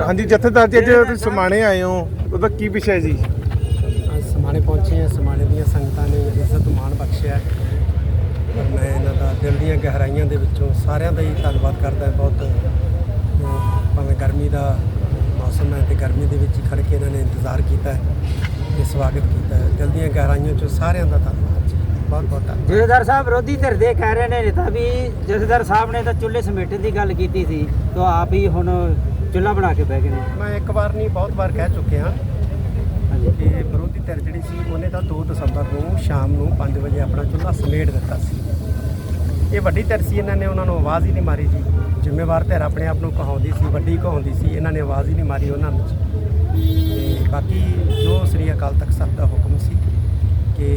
ਹਾਂਜੀ। ਜਥੇਦਾਰ ਜੀ ਅੱਜ ਤੁਸੀਂ ਸਮਾਣੇ ਆਏ ਹੋ। ਉਹਦਾ ਕੀ ਵਿਸ਼ਾ ਹੈ ਜੀ? ਅੱਜ ਸਮਾਣੇ ਪਹੁੰਚੇ ਹਾਂ ਸਮਾਣੇ ਦੀਆਂ ਸੰਗਤਾਂ ਨੇ ਇੱਜ਼ਤ ਮਾਣ ਬਖਸ਼ਿਆ ਹੈ। ਪਰ ਮੈਂ ਇਹਨਾਂ ਦਾ ਦਿਲ ਦੀਆਂ ਗਹਿਰਾਈਆਂ ਦੇ ਵਿੱਚੋਂ ਸਾਰਿਆਂ ਦਾ ਹੀ ਧੰਨਵਾਦ ਕਰਦਾ ਬਹੁਤ ਭਾਵੇਂ ਗਰਮੀ ਦਾ ਮੌਸਮ ਹੈ ਤੇ ਗਰਮੀ ਦੇ ਵਿੱਚ ਹੀ ਖੜ ਕੇ ਇਹਨਾਂ ਨੇ ਇੰਤਜ਼ਾਰ ਕੀਤਾ ਹੈ ਤੇ ਸਵਾਗਤ ਕੀਤਾ ਹੈ। ਦਿਲ ਦੀਆਂ ਗਹਿਰਾਈਆਂ ਚੋਂ ਸਾਰਿਆਂ ਦਾ ਧੰਨਵਾਦ। ਬਹੁਤ ਬਹੁਤ ਧੰਨਵਾਦ। ਜਥੇਦਾਰ ਸਾਹਿਬ ਵਿਰੋਧੀ ਧਿਰ ਦੇ ਕਹਿ ਰਹੇ ਨੇ ਨੇਤਾ ਵੀ ਜਥੇਦਾਰ ਸਾਹਿਬ ਨੇ ਤਾਂ ਚੁੱਲ੍ਹੇ ਸਮੇਟਣ ਦੀ ਗੱਲ ਕੀਤੀ ਸੀ ਤਾਂ ਆਪ ਹੀ ਹੁਣ ਚੁੱਲ੍ਹਾ ਬਣਾ ਕੇ ਬਹਿ ਗਏ ਨੇ। ਮੈਂ ਇੱਕ ਵਾਰ ਨਹੀਂ ਬਹੁਤ ਵਾਰ ਕਹਿ ਚੁੱਕਿਆ ਹਾਂਜੀ। ਕਿ ਵਿਰੋਧੀ ਧਿਰ ਜਿਹੜੀ ਸੀ ਉਹਨੇ ਤਾਂ 2 ਦਸੰਬਰ ਨੂੰ ਸ਼ਾਮ ਨੂੰ 5 ਵਜੇ ਆਪਣਾ ਚੁੱਲ੍ਹਾ ਸਮੇਟ ਦਿੱਤਾ ਸੀ। ਇਹ ਵੱਡੀ ਧਿਰ ਸੀ ਇਹਨਾਂ ਨੇ ਉਹਨਾਂ ਨੂੰ ਆਵਾਜ਼ ਹੀ ਨਹੀਂ ਮਾਰੀ ਜੀ। ਜ਼ਿੰਮੇਵਾਰ ਧਿਰ ਆਪਣੇ ਆਪ ਨੂੰ ਕਹਾਉਂਦੀ ਸੀ ਵੱਡੀ ਕਹਾਉਂਦੀ ਸੀ ਇਹਨਾਂ ਨੇ ਆਵਾਜ਼ ਹੀ ਨਹੀਂ ਮਾਰੀ ਉਹਨਾਂ ਨੂੰ। ਤੇ ਬਾਕੀ ਜੋ ਸ੍ਰੀ ਅਕਾਲ ਤਖਤ ਸਾਹਿਬ ਦਾ ਹੁਕਮ ਸੀ ਕਿ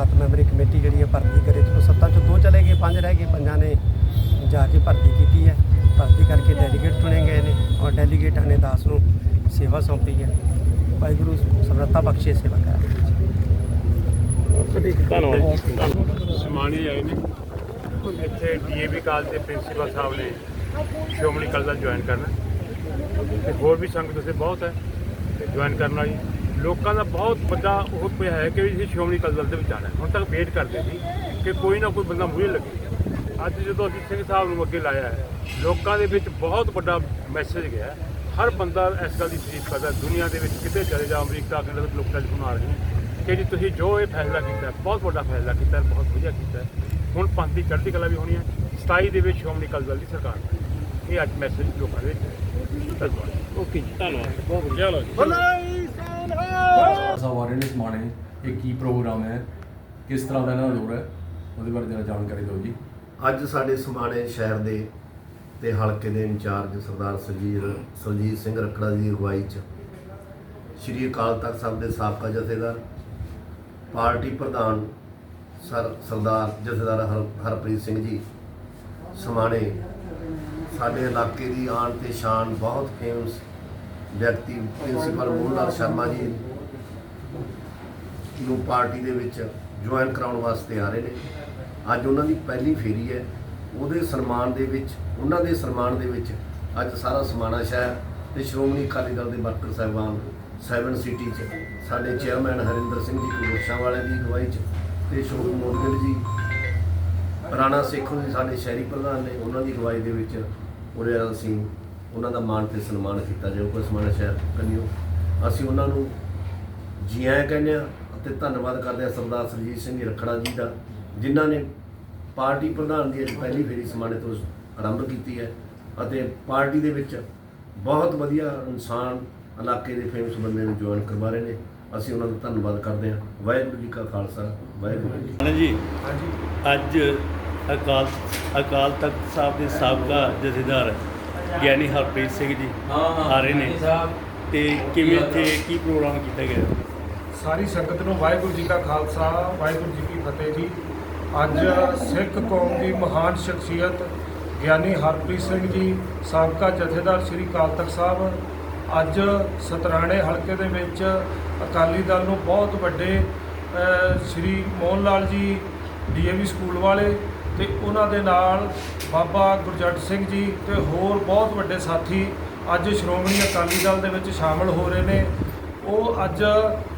ਸੱਤ ਮੈਂਬਰੀ ਕਮੇਟੀ ਜਿਹੜੀ ਹੈ ਭਰਤੀ ਕਰੇ ਚਲੋ ਸੱਤਾਂ ਚੋਂ ਦੋ ਚਲੇ ਗਏ ਪੰਜ ਰਹਿ ਗਏ ਪੰਜਾਂ ਨੇ ਜਾ ਕੇ ਭਰਤੀ ਕੀਤੀ ਹੈ। ਭਰਤੀ ਕਰਕੇ ਡੈਲੀਗੇਟ ਚੁਣੇ ਗਏ ਨੇ ਔਰ ਡੈਲੀਗੇਟਾਂ ਨੇ ਦਾਸ ਨੂੰ ਸੇਵਾ ਸੌਂਪੀ ਹੈ। ਵਾਹਿਗੁਰੂ ਸਰਲਤਾ ਬਖਸ਼ੇ ਸੇਵਾ ਕਰਾਂਗੇ ਸਮਾਣੇ ਆਏ ਨੇ। ਇੱਥੇ ਡੀਏਵੀ ਕਾਲਜ ਦੇ ਪ੍ਰਿੰਸੀਪਲ ਸਾਹਿਬ ਨੇ ਸ਼੍ਰੋਮਣੀ ਕਲ ਦਾ ਜੁਆਇਨ ਕਰਨਾ। ਤੇ ਹੋਰ ਵੀ ਸੰਗਤ ਉਸੇ ਬਹੁਤ ਹੈ। ਜੁਆਇਨ ਕਰਨ ਵਾਲੀ ਲੋਕਾਂ ਦਾ ਬਹੁਤ ਵੱਡਾ ਉਹ ਪਿਆ ਹੈ ਕਿ ਅਸੀਂ ਸ਼੍ਰੋਮਣੀ ਕਲ ਦੇ ਵਿੱਚ ਆਣਾ ਹੁਣ ਤੱਕ ਵੇਟ ਕਰਦੇ ਸੀ ਕਿ ਕੋਈ ਨਾ ਕੋਈ ਬੰਦਾ ਮੂਹਰੇ ਲੱਗੇ। ਅੱਜ ਜਦੋਂ ਅਸੀਂ ਸਿੰਘ ਸਾਹਿਬ ਨੂੰ ਅੱਗੇ ਲਾਇਆ ਹੈ ਲੋਕਾਂ ਦੇ ਵਿੱਚ ਬਹੁਤ ਵੱਡਾ ਮੈਸੇਜ ਗਿਆ ਹੈ। ਹਰ ਬੰਦਾ ਇਸ ਗੱਲ ਦੀ ਤਾਰੀਫ ਕਰਦਾ ਦੁਨੀਆ ਦੇ ਵਿੱਚ ਕਿਤੇ ਚਲੇ ਜਾ ਅਮਰੀਕਾ ਕੈਨੇਡਾ ਦੇ ਲੋਕ ਟੈਲੀਫੋਨ ਆ ਰਹੇ ਨੇ ਕਿ ਜੀ ਤੁਸੀਂ ਜੋ ਇਹ ਫੈਸਲਾ ਕੀਤਾ ਹੈ, ਬਹੁਤ ਵੱਡਾ ਫੈਸਲਾ ਕੀਤਾ ਹੈ, ਬਹੁਤ ਵਧੀਆ ਕੀਤਾ ਹੈ। ਹੁਣ ਪੰਥ ਦੀ ਚੜ੍ਹਦੀ ਕਲਾ ਵੀ ਹੋਣੀ ਹੈ। 27 ਦੇ ਵਿੱਚ ਸ਼੍ਰੋਮਣੀ ਅਕਾਲੀ ਦਲ ਦੀ ਸਰਕਾਰ। ਇਹ ਅੱਜ ਮੈਸੇਜ ਲੋਕਾਂ ਦੇ ਵਿੱਚ ਧੰਨਵਾਦ। ਓਕੇ ਜੀ। ਧੰਨਵਾਦ। ਬਹੁਤ ਵਧੀਆ। ਚਲੋ ਜੀ। ਸਾਹਿਬ ਆ ਰਹੇ ਸਮਾਣੇ ਇਹ ਕੀ ਪ੍ਰੋਗਰਾਮ ਹੈ? ਕਿਸ ਤਰ੍ਹਾਂ ਦਾ ਇਹਨਾਂ ਦਾ ਦੌਰ ਹੈ? ਉਹਦੇ ਬਾਰੇ ਜਰਾ ਜਾਣਕਾਰੀ ਦਿਓ ਜੀ। ਅੱਜ ਸਾਡੇ ਸਮਾਣੇ ਸ਼ਹਿਰ ਦੇ ਤੇ ਹਲਕੇ ਦੇ ਇੰਚਾਰਜ ਸਰਦਾਰ ਸਰਜੀਤ ਸਰਜੀਤ ਸਿੰਘ ਰਖੜਾ ਦੀ ਅਗਵਾਈ 'ਚ ਸ਼੍ਰੀ ਅਕਾਲ ਤਖਤ ਸਾਹਿਬ ਦੇ ਸਾਬਕਾ ਜਥੇਦਾਰ, ਪਾਰਟੀ ਪ੍ਰਧਾਨ ਸਰ ਸਰਦਾਰ ਜਥੇਦਾਰ ਹਰ ਹਰਪ੍ਰੀਤ ਸਿੰਘ ਜੀ ਸਮਾਣੇ ਸਾਡੇ ਇਲਾਕੇ ਦੀ ਆਣ ਤੇ ਸ਼ਾਨ ਬਹੁਤ ਫੇਮਸ ਵਿਅਕਤੀ ਪ੍ਰਿੰਸੀਪਲ ਮੋਹਨ ਲਾਲ ਸ਼ਰਮਾ ਜੀ ਨੂੰ ਪਾਰਟੀ ਦੇ ਵਿੱਚ ਜੁਆਇਨ ਕਰਾਉਣ ਵਾਸਤੇ ਆ ਰਹੇ ਨੇ। ਅੱਜ ਉਹਨਾਂ ਦੀ ਪਹਿਲੀ ਫੇਰੀ ਹੈ। ਉਹਦੇ ਸਨਮਾਨ ਦੇ ਵਿੱਚ, ਉਹਨਾਂ ਦੇ ਸਨਮਾਨ ਦੇ ਵਿੱਚ ਅੱਜ ਸਾਰਾ ਸਮਾਣਾ ਸ਼ਹਿਰ ਤੇ ਸ਼੍ਰੋਮਣੀ ਅਕਾਲੀ ਦਲ ਦੇ ਵਰਕਰ ਸਾਹਿਬਾਨ ਸੈਵਨ ਸਿਟੀ 'ਚ, ਸਾਡੇ ਚੇਅਰਮੈਨ ਹਰਿੰਦਰ ਸਿੰਘ ਜੀ ਕੁਲਸ਼ਾ ਵਾਲੇ ਦੀ ਅਗਵਾਈ 'ਚ ਤੇ ਸ਼ੋਕ ਮੋਦਗਿਲ ਜੀ, ਰਾਣਾ ਸੇਖੋਂ ਜੀ, ਸਾਡੇ ਸ਼ਹਿਰੀ ਪ੍ਰਧਾਨ ਨੇ, ਉਹਨਾਂ ਦੀ ਅਗਵਾਈ ਦੇ ਵਿੱਚ ਉਰੇ ਅਸੀਂ ਉਹਨਾਂ ਦਾ ਮਾਣ ਤੇ ਸਨਮਾਨ ਕੀਤਾ ਜਾਊਗਾ ਸਮਾਣਾ ਸ਼ਹਿਰ ਕੰਨਿਓ ਅਸੀਂ ਉਹਨਾਂ ਨੂੰ ਜੀ ਆਇਆਂ ਕਹਿੰਦੇ ਆ ਅਤੇ ਧੰਨਵਾਦ ਕਰਦੇ ਆ ਸਰਦਾਰ ਸਰਜੀਤ ਸਿੰਘ ਜੀ ਰਖੜਾ ਜੀ ਦਾ ਜਿਨ੍ਹਾਂ ਨੇ ਪਾਰਟੀ ਪ੍ਰਧਾਨ ਦੀ ਅੱਜ ਪਹਿਲੀ ਫੇਰੀ ਸਮਾਣੇ ਤੋਂ ਆਰੰਭ ਕੀਤੀ ਹੈ ਅਤੇ ਪਾਰਟੀ ਦੇ ਵਿੱਚ ਬਹੁਤ ਵਧੀਆ ਇਨਸਾਨ ਇਲਾਕੇ ਦੇ ਫੇਮਸ ਬੰਦੇ ਨੂੰ ਜੁਆਇਨ ਕਰਵਾ ਰਹੇ ਨੇ। ਅਸੀਂ ਉਹਨਾਂ ਦਾ ਧੰਨਵਾਦ ਕਰਦੇ ਹਾਂ। ਵਾਹਿਗੁਰੂ ਜੀ ਕਾ ਖਾਲਸਾ ਵਾਹਿਗੁਰੂ ਜੀ ਕੀ ਜੀ ਅੱਜ ਅਕਾਲ ਅਕਾਲ ਤਖਤ ਸਾਹਿਬ ਦੇ ਸਾਬਕਾ ਜਥੇਦਾਰ ਗਿਆਨੀ ਹਰਪ੍ਰੀਤ ਸਿੰਘ ਜੀ ਆ ਰਹੇ ਨੇ। ਤੇ ਕਿਵੇਂ ਇੱਥੇ ਕੀ ਪ੍ਰੋਗਰਾਮ ਕੀਤਾ ਗਿਆ? ਸਾਰੀ ਸੰਗਤ ਨੂੰ ਵਾਹਿਗੁਰੂ ਜੀ ਕਾ ਖਾਲਸਾ ਵਾਹਿਗੁਰੂ ਜੀ ਕੀ ਫਤਿਹ ਜੀ। ਅੱਜ ਸਿੱਖ ਕੌਮ ਦੀ ਮਹਾਨ ਸ਼ਖਸੀਅਤ ਗਿਆਨੀ ਹਰਪ੍ਰੀਤ ਸਿੰਘ ਜੀ ਸਾਬਕਾ ਜਥੇਦਾਰ ਸ੍ਰੀ ਅਕਾਲ ਤਖਤ ਸਾਹਿਬ ਅੱਜ ਸਤਰਾਣੇ ਹਲਕੇ ਦੇ ਵਿੱਚ ਅਕਾਲੀ ਦਲ ਨੂੰ ਬਹੁਤ ਵੱਡੇ ਸ੍ਰੀ ਮੋਹਨ ਲਾਲ ਜੀ ਡੀਏਵੀ ਸਕੂਲ ਵਾਲੇ ਤੇ ਉਹਨਾਂ ਦੇ ਨਾਲ ਬਾਬਾ ਗੁਰਜੰਟ ਸਿੰਘ ਜੀ ਤੇ ਹੋਰ ਬਹੁਤ ਵੱਡੇ ਸਾਥੀ ਅੱਜ ਸ਼੍ਰੋਮਣੀ ਅਕਾਲੀ ਦਲ ਦੇ ਵਿੱਚ ਸ਼ਾਮਲ ਹੋ ਰਹੇ ਨੇ। ਉਹ ਅੱਜ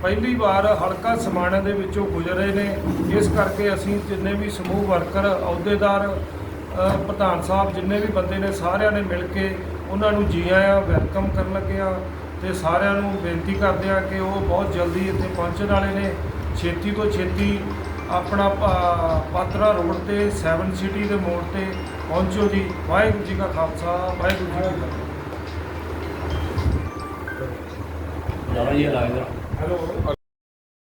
ਪਹਿਲੀ ਵਾਰ ਹਲਕਾ ਸਮਾਣਾ ਦੇ ਵਿੱਚੋਂ ਗੁਜ਼ਰ ਰਹੇ ਨੇ। ਇਸ ਕਰਕੇ ਅਸੀਂ ਜਿੰਨੇ ਵੀ ਸਮੂਹ ਵਰਕਰ, ਅਹੁਦੇਦਾਰ ਪ੍ਰਧਾਨ ਸਾਹਿਬ ਜਿੰਨੇ ਵੀ ਬੰਦੇ ਨੇ ਸਾਰਿਆਂ ਨੇ ਮਿਲ ਕੇ ਉਹਨਾਂ ਨੂੰ ਜੀ ਆਇਆਂ, ਵੈਲਕਮ ਕਰਨ ਲੱਗੇ ਆ ਤੇ ਸਾਰਿਆਂ ਨੂੰ ਬੇਨਤੀ ਕਰਦੇ ਆ ਕਿ ਉਹ ਬਹੁਤ ਜਲਦੀ ਇੱਥੇ ਪਹੁੰਚਣ ਵਾਲੇ ਨੇ। ਛੇਤੀ ਤੋਂ ਛੇਤੀ ਆਪਣਾ ਪਾਤਰਾ ਰੋਡ ਤੇ 7 ਸਿਟੀ ਦੇ ਮੋੜ ਤੇ ਪਹੁੰਚੋ ਜੀ। ਵਾਹਿਗੁਰੂ ਜੀ ਕਾ ਖਾਲਸਾ ਵਾਹਿਗੁਰੂ ਜੀ ਕੀ ਫਤਿਹ। ਜਾਣਾ ਜੀ ਲੱਗਦਾ ਹੈਲੋ।